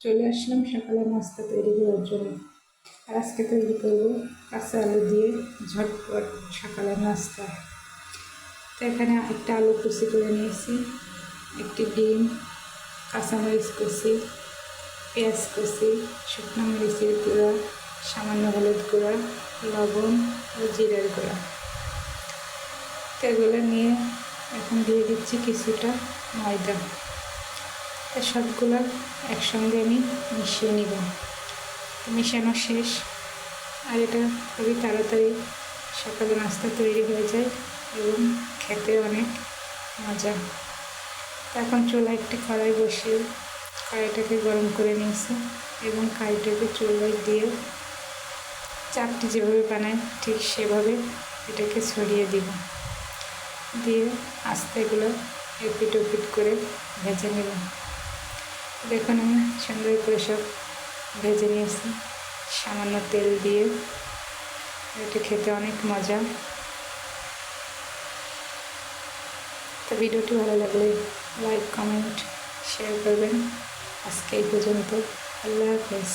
চলে আসলাম সকালে নাস্তা তৈরি করার জন্য। আর আজকে তৈরি করব কাঁচা আলু দিয়ে ঝটপট সকালে নাস্তা। তো এখানে একটা আলু কুচি করে নিয়েছি, একটি ডিম, কাঁচামরিচ কুচি, পেঁয়াজ কুচি, শুকনো মরিচের গুঁড়া, সামান্য হলুদ গুঁড়া, লবণ ও জিরার গুঁড়া। তো এগুলো নিয়ে এখন দিয়ে দিচ্ছি কিছুটা ময়দা। সবগুলো একসঙ্গে আমি মিশিয়ে নিব। মেশানো শেষ। আর এটা খুবই তাড়াতাড়ি সকালে নাস্তা তৈরি হয়ে যায় এবং খেতে অনেক মজা। এখন চুলা একটি কড়াই বসিয়ে কড়াইটাকে গরম করে নিয়েছি এবং কড়াইটাকে চুলায় দিয়ে চাপটি যেভাবে বানায় ঠিক সেভাবে এটাকে ছড়িয়ে দিব। দিয়ে আস্তে এগুলো এপিট ওপিট করে ভেজে নেব। দেখুন আমি সুন্দর করে সব ভেজে নিয়েছি। সামান্য তেল দিয়ে। এটা খেতে অনেক মজা। তো ভিডিওটি ভালো লাগলে লাইক, কমেন্ট শেয়ার করবেন। আজকে এই পর্যন্ত। আল্লাহ হাফেজ।